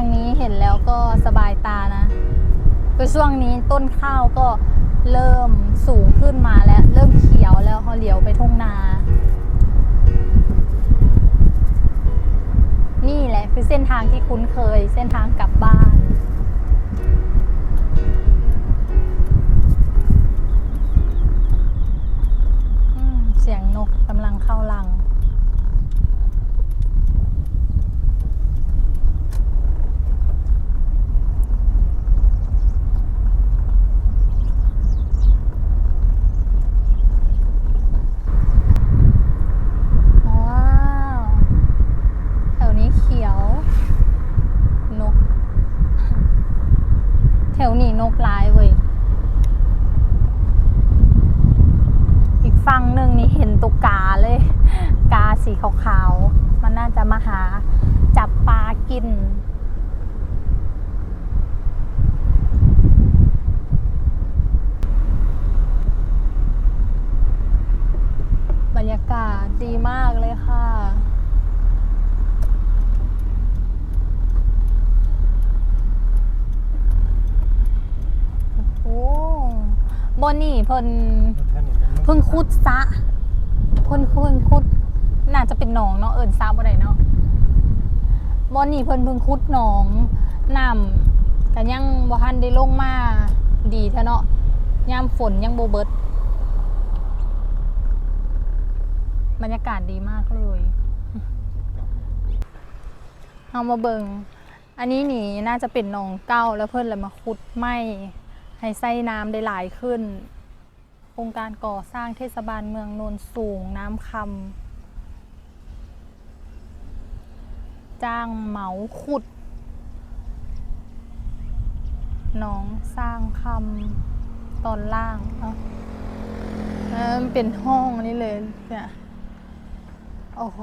างนี้เห็นแล้วก็สบายตานะคือช่วงนี้ต้นข้าวก็เริ่มสูงขึ้นมาแล้ว เริ่มเขียวแล้วเขาเหลียวไปทุ่งนา นี่แหละคือเส้นทางที่คุ้นเคย เส้นทางกลับบ้าน ถวนี้นกลายเว้ย อีกฝั่งหนึ่งนี่เห็นตุกกาเลย กาสีขาวๆ มันน่าจะมาหาจับปลากิน บรรยากาศดีมากเลยค่ะ โอ้ บนนี่เพิ่นเพิ่งคุดซะเพิ่นเพิ่งคุด น่าจะเป็นหนองเนาะเอิญซาบ่ได้เนาะบอนนี่เพิ่นเพิ่งคุดหนองน้ำกันยังบ่ทันได้ลงมาดีเท่าเนาะยามฝนยังบ่เบิดบรรยากาศดีมากเลยเอามาเบิง อันนี้นี่น่าจะเป็นหนองเก้าแล้วเพิ่นเลยมาขุดไม่ ให้ไส้น้ำได้หลายขึ้น โครงการก่อสร้างเทศบาลเมืองนนสูงน้ำคำจ้างเหมาขุดหนองสร้างคำตอนล่างเนาะเออมันเป็นห้องนี่เลยเนี่ยโอ้โห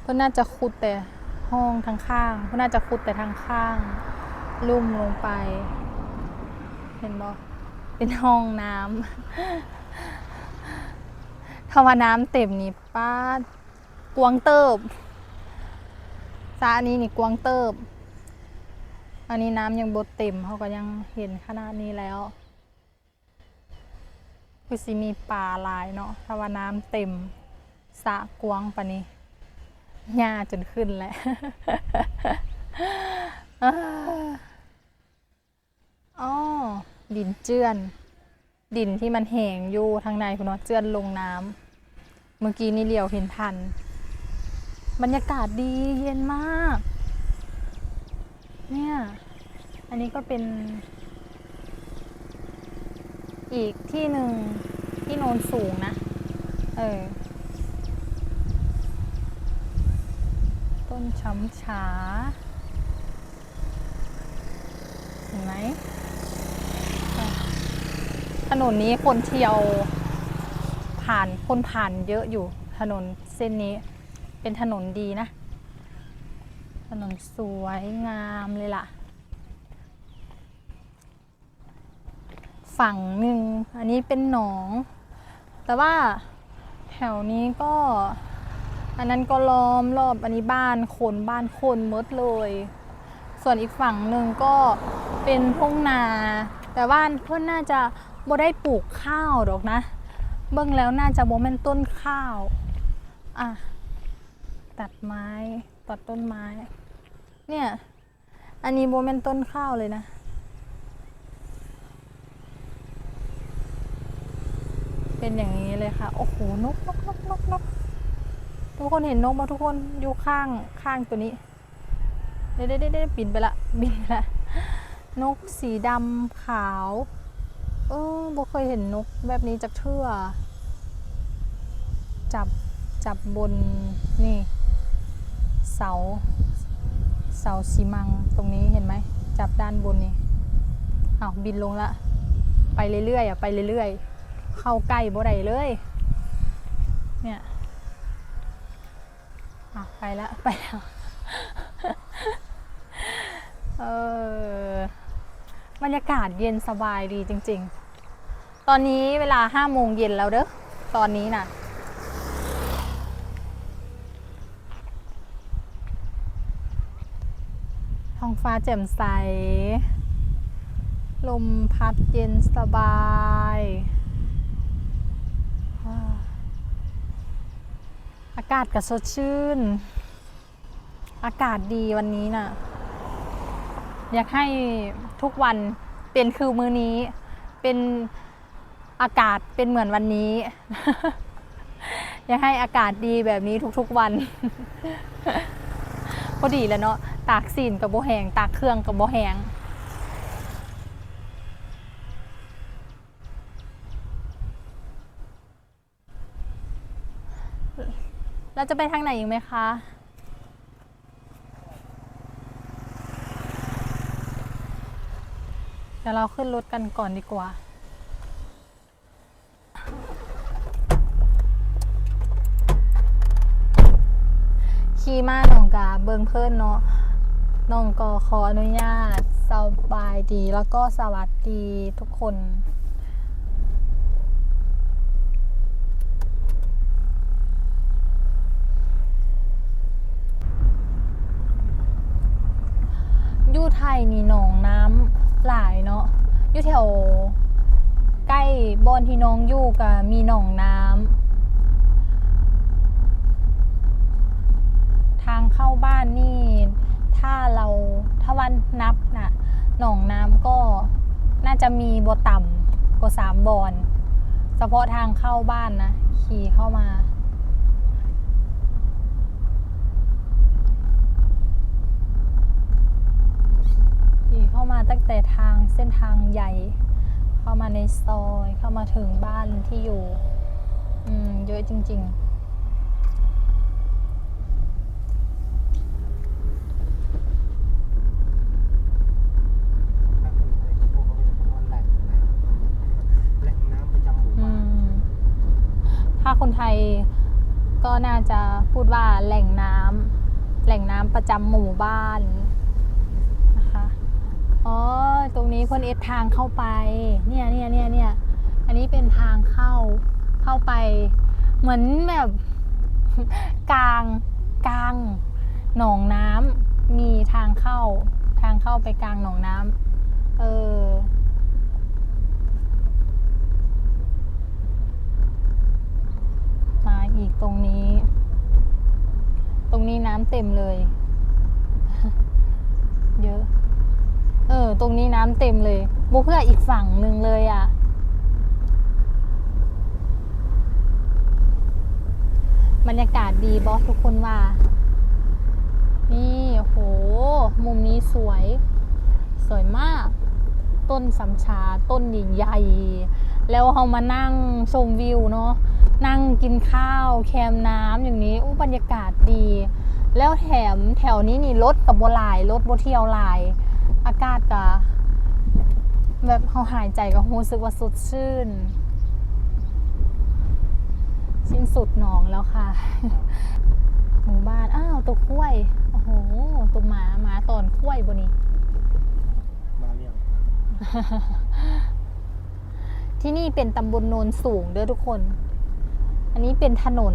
เพื่อนน่าจะขุดแต่ห้องทางข้างเพื่อนน่าจะขุดแต่ทางข้าง ลุ่มลงไป เห็นบ่เป็นห้องน้ำถ้าว่าน้ำเต็มนี่ป้ากวางเติบสระอันนี้นี่กวางเติบ อันนี้น้ำยังบดเต็มเขาก็ยังเห็นขนาดนี้แล้วคือสิมีปลาลายเนาะถ้าว่าน้ำเต็มสะกวางปะนี้หญ้าจนขึ้นแล้ว อ๋อดินเจือน ดินที่มันแห้งอยู่ทางในคุณเนาะเจือนลงน้ำเมื่อกี้นี่เลียวเห็นทัน บรรยากาศดีเย็นมาก เนี่ย อันนี้ก็เป็น อีกที่หนึ่งที่โนนสูงนะ เออ ต้นช้ำฉา เห็นไหม ถนนนี้คนเที่ยวผ่านคนผ่านเยอะอยู่ถนนเส้นนี้เป็นถนนดีนะ ถนนสวยงามเลยล่ะ ฝั่งหนึ่งอันนี้เป็นหนอง แต่ว่าแถวนี้ก็ อันนั้นก็ล้อมรอบอันนี้บ้านคนบ้านคนมดเลย ส่วนอีกฝั่งหนึ่งก็เป็นทุ่งนา แต่ว่าเพื่อนน่าจะ บ่ได้ปลูกข้าวดอกนะ เบิ่งแล้วน่าจะบ่แม่นต้นข้าว อะ ตัดไม้ ตัดต้นไม้ เนี่ย อันนี้บ่แม่นต้นข้าวเลยนะ เป็นอย่างนี้เลยค่ะ โอ้โห นกนกนกนกนกทุกคนเห็นนกมาทุกคนอยู่ข้างข้างตัวนี้เด้เด้เด้เด้บินไปละ บินไปละ นกสีดำขาว เออบ่เคยเห็นนกแบบนี้จากเทื่อ จับจับบนนี่ เสา เสาสีมังตรงนี้เห็นไหม จับด้านบนนี่อ้าวบินลงละ ไปเรื่อยๆอะไปเรื่อยๆ เข้าใกล้บ่ได้เลย เนี่ยอะไปล้วไปแล้วเออบรรยากาศเย็นสบายดีจริง ๆ ตอนนี้เวลาห้าโมงเย็นแล้วเด้อ ตอนนี้น่ะ ท้องฟ้าแจ่มใส ลมพัดเย็นสบายอากาศก็สดชื่น อากาศดีวันนี้น่ะ อยากให้ทุกวันเป็นคือมือนี้เป็น อากาศเป็นเหมือนวันนี้ อยากให้อากาศดีแบบนี้ทุกๆวัน พอดีแล้วเนาะตากสินกับโบแหงตากเครื่องกับโบแหงเราจะไปทางไหนอีกไหมคะ เดี๋ยวเราขึ้นรถกันก่อนดีกว่า ขี่มาน้องกาเบิงเพิ่นเนาะน้องก็ขออนุญาตสบายดีแล้วก็สวัสดีทุกคนอยู่ไทยนี่หนองน้ำหลายเนาะอยู่แถวใกล้บอนที่น้องอยู่กับมีหนองน้ำางเข้าบ้านนี่ ถ้าเราถ้าวันนับนะหนองน้ำก็น่าจะมีบต่ำกว่าสามบอนเฉพาะทางเข้าบ้านนะ ขี่เข้ามาขี่เข้ามาตั้งแต่ทางเส้นทางใหญ่ เข้ามาในซอยเข้ามาถึงบ้านที่อยู่ อืม เยอะจริง ๆ ถ้าคนไทยเขาบอกว่าเป็นคำว่าแหล่งน้ำแหล่งน้ำประจำหมู่ อื บ้าน ม ถ้าคนไทยก็น่าจะพูดว่าแหล่งน้ำแหล่งน้ำประจำหมู่บ้านนะคะอ๋อตรงนี้เพ่นเอสทางเข้าไป เนี่ยเนี่ยเนี่ยเนี่ยอันนี้เป็นทางเข้าเข้าไป เหมือนแบบกลางกลางหนองน้ำมีทางเข้าทางเข้าไปกลางหนองน้ำเออ มาอีกตรงนี้ ตรงนี้น้ำ เต็มเลย เยอะ เออ ตรงนี้น้ำเต็มเลยโบเพื่ออีกฝั่งหนึ่งเลยอะ่ะ บรรยากาศดีบอสทุกคนว่า นี่โห มุมนี้สวย สวยมาก ต้นสำชาต้นใหญ่ๆ แล้วเรามานั่งชมวิวเนาะนั่งกินข้าว แคมน้ำอย่างนี้อู้บรรยากาศดี แล้วแถมแถวนี้นี่รถกับโบหลายรถโบเที่ยวหลาย อากาศก็แบบเขาหายใจก็รู้สึกว่าสดชื่น สิ้นสุดหนองแล้วค่ะหมู่บ้าน อ้าวตัวกล้วย โอ้โหตัวหมาหมาตอนกล้วยบนี้มาเรียงที่นี่เป็นตำบลโนนสูงเด้อทุกคน อันนี้เป็นถนน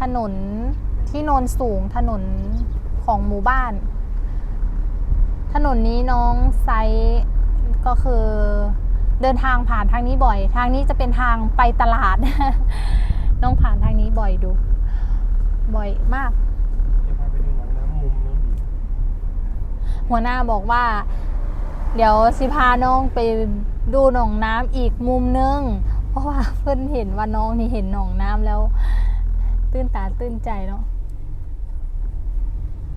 ถนน ที่โนนสูงถนนของหมู่บ้าน ถนนนี้น้องไซส์ก็คือเดินทางผ่านทางนี้บ่อย ทางนี้จะเป็นทางไปตลาด น้องผ่านทางนี้บ่อยดู บ่อยมาก จะพาไปดูหนองน้ำมุมนู้นอีกหัวหน้าบอกว่า เดี๋ยวสิพาน้องไปดูหนองน้ำอีกมุมนึง เพราะว่าเพื่อนเห็นว่าน้องนี่เห็นหนองน้ำแล้ว ตื้นตาตื้นใจเนาะ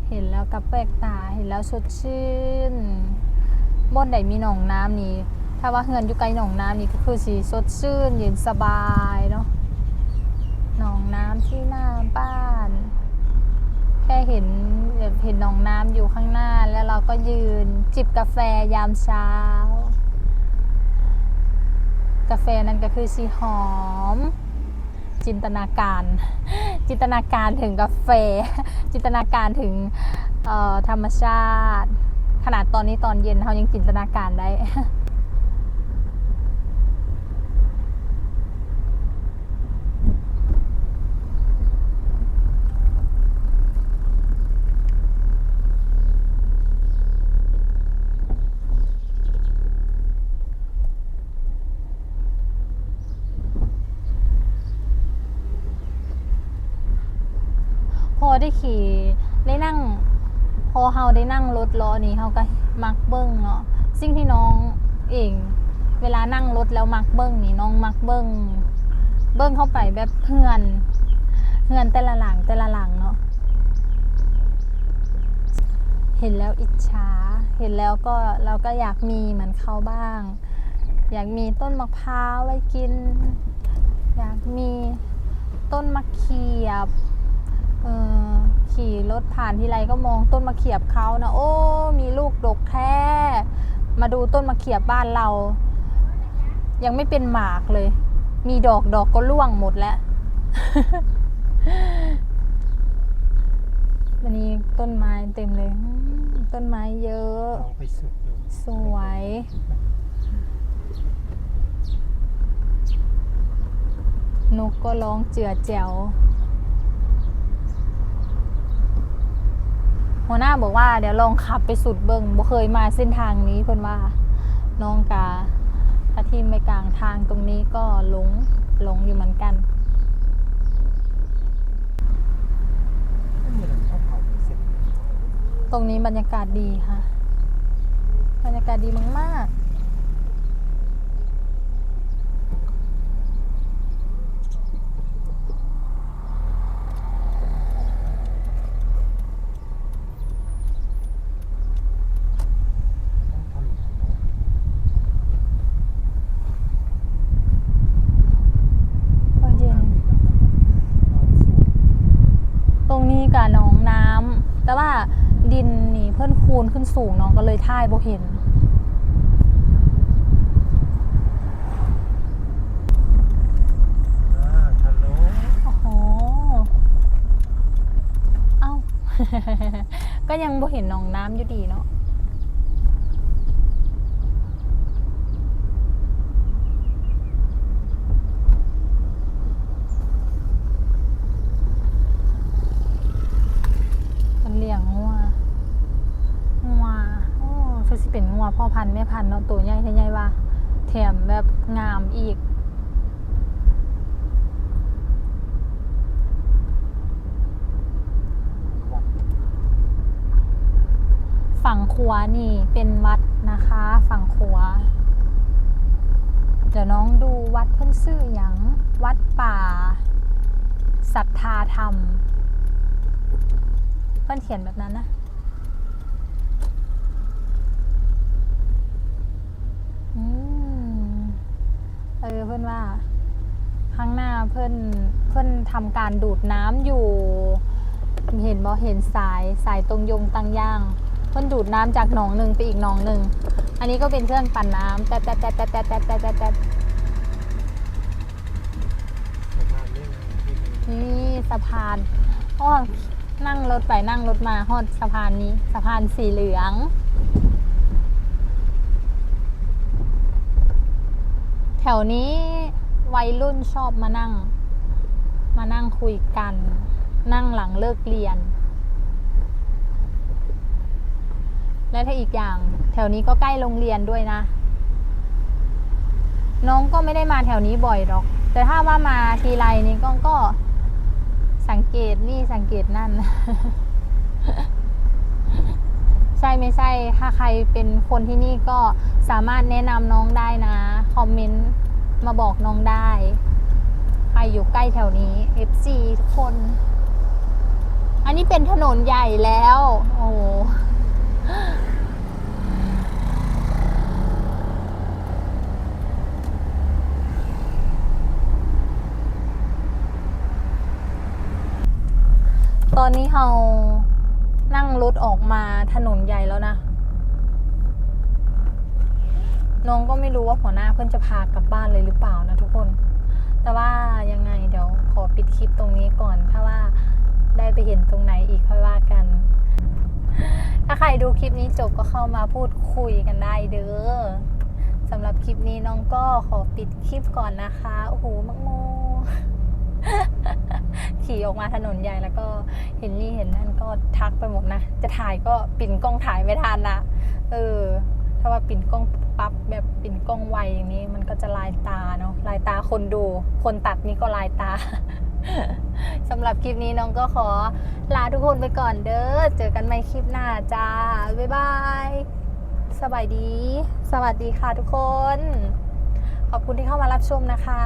เห็นแล้วกับแปลกตาเห็นแล้วสดชื่นบนไหนมีหนองน้ำนี่ถ้าว่าเฮือนอยู่ไกลหนองน้ำนี่ก็คือสีสดชื่นเย็นสบายเนาะหนองน้ำที่หน้าบ้าน แค่เห็นแบบเห็นหนองน้ำอยู่ข้างหน้า แล้วเราก็ยืนจิบกาแฟยามเช้า กาแฟนั้นก็คือสีหอม จินตนาการ จินตนาการถึงกาแฟ จินตนาการถึงธรรมชาติ ขนาดตอนนี้ตอนเย็นเขายังจินตนาการได้ ขี่ได้นั่ง พอเฮาได้นั่งรถล้อนี้เฮาก็มักเบิ้งเนาะสิ่งที่น้องเองเวลานั่งรถแล้วมักเบิ้งนี่น้องมักเบิ้งเบิ้งเข้าไปแบบเพื่อนเพื่อนแต่ละหลังแต่ละหลังเนาะเห็นแล้วอิจฉาเห็นแล้วก็เราก็อยากมีเหมือนเขาบ้าง อยากมีต้นมะพร้าวไว้กิน อยากมีต้นมะเขียบเออ ขี่รถผ่านทีไรก็มองต้นมะเขียบเขานะโอ้ มีลูกดกแท้มาดูต้นมะเขียบบ้านเรา ยังไม่เป็นหมากเลย มีดอกดอกก็ร่วงหมดแล้ววันนี้ต้นไม้เต็มเลย ต้นไม้เยอะ สวย นกก็ร้องเจือแจ๋ว หัวหน้าบอกว่าเดี๋ยวลองขับไปสุดเบิงบ่เคยมาเส้นทางนี้เพิ่นว่าน้องกาถ้าที่ไม่กลางทางตรงนี้ก็หลงหลงอยู่เหมือนกันตรงนี้บรรยากาศดีค่ะ บรรยากาศดีมากๆ ต้องทำถนน ก็เย็น เอาสูง ตรงนี้กับหน้องน้ำ แต่ว่า ดินนี่เพิ่นคูนขึ้นสูงน้องก็เลยท่ายบ่เห็นอ่าทะลุโอ้โห เอ้า ก็ยังบ่เห็นหนองน้ำอยู่ดีเนาะ มันเลี้ยงงัวงัวโอ้คือสิเป็นงัวพ่อพันธุ์แม่พันธุ์เนาะตัวใหญ่ใหญ่ว่าแถมแบบงามอีกฝั่งขวานี่เป็นวัดนะคะ ฝั่งขวาเดี๋ยวน้องดูวัดเพิ่นชื่ออย่างวัดป่าศรัทธาธรรม เพิ่นเขียนแบบนั้นนะ เออเพื่อนว่าข้างหน้าเพื่อนเพื่อนทำการดูดน้ำอยู่ เห็นบ่เห็นสายสายตรงยงตังย่าง เพื่อนดูดน้ำจากหนองหนึ่งไปอีกหนองหนึ่งอันนี้ก็เป็นเครื่องปั่นน้ำแต่แต่แต่แต่แต่แต่แต่แต่สะพานนี่นี่สะพานอ้อนั่งรถไปนั่งรถมาฮอดสะพานนี้ สะพานสีเหลือง แถวนี้วัยรุ่นชอบมานั่ง มานั่งคุยกัน นั่งหลังเลิกเรียน และถ้าอีกอย่าง แถวนี้ก็ใกล้โรงเรียนด้วยนะ น้องก็ไม่ได้มาแถวนี้บ่อยหรอก แต่ถ้าว่ามาทีไรนี่ก็ก็สังเกตนี่สังเกตนั่น ใช่ไม่ใช่ ถ้าใครเป็นคนที่นี่ก็สามารถแนะนำน้องได้นะ คอมเมนต์มาบอกน้องได้ ใครอยู่ใกล้แถวนี้ FC ทุกคน อันนี้เป็นถนนใหญ่แล้ว โอ้โหตอนนี้เรานั่งรถออกมาถนนใหญ่แล้วนะ น้องก็ไม่รู้ว่าหัวหน้าเพื่อนจะพากลับบ้านเลยหรือเปล่านะทุกคน แต่ว่ายังไงเดี๋ยวขอปิดคลิปตรงนี้ก่อน ถ้าว่าได้ไปเห็นตรงไหนอีกค่อยว่ากัน ถ้าใครดูคลิปนี้จบก็เข้ามาพูดคุยกันได้เด้อสำหรับคลิปนี้น้องก็ขอปิดคลิปก่อนนะคะโอ้โหมักโมขี่ออกมาถนนใหญ่แล้วก็เห็นนี่เห็นนั่นก็ทักไปหมดนะ จะถ่ายก็ปิ่นกล้องถ่ายไม่ทันนะเออ ถ้าว่าปิ่นกล้องปั๊บแบบปิ่นกล้องไวอย่างนี้มันก็จะลายตาเนาะลายตาคนดู คนตัดนี่ก็ลายตาสำหรับคลิปนี้น้องก็ขอลาทุกคนไปก่อนเด้อเจอกันใหม่คลิปหน้าจ้าบ๊ายบายสบายดี สวัสดีค่ะทุกคน ขอบคุณที่เข้ามารับชมนะคะ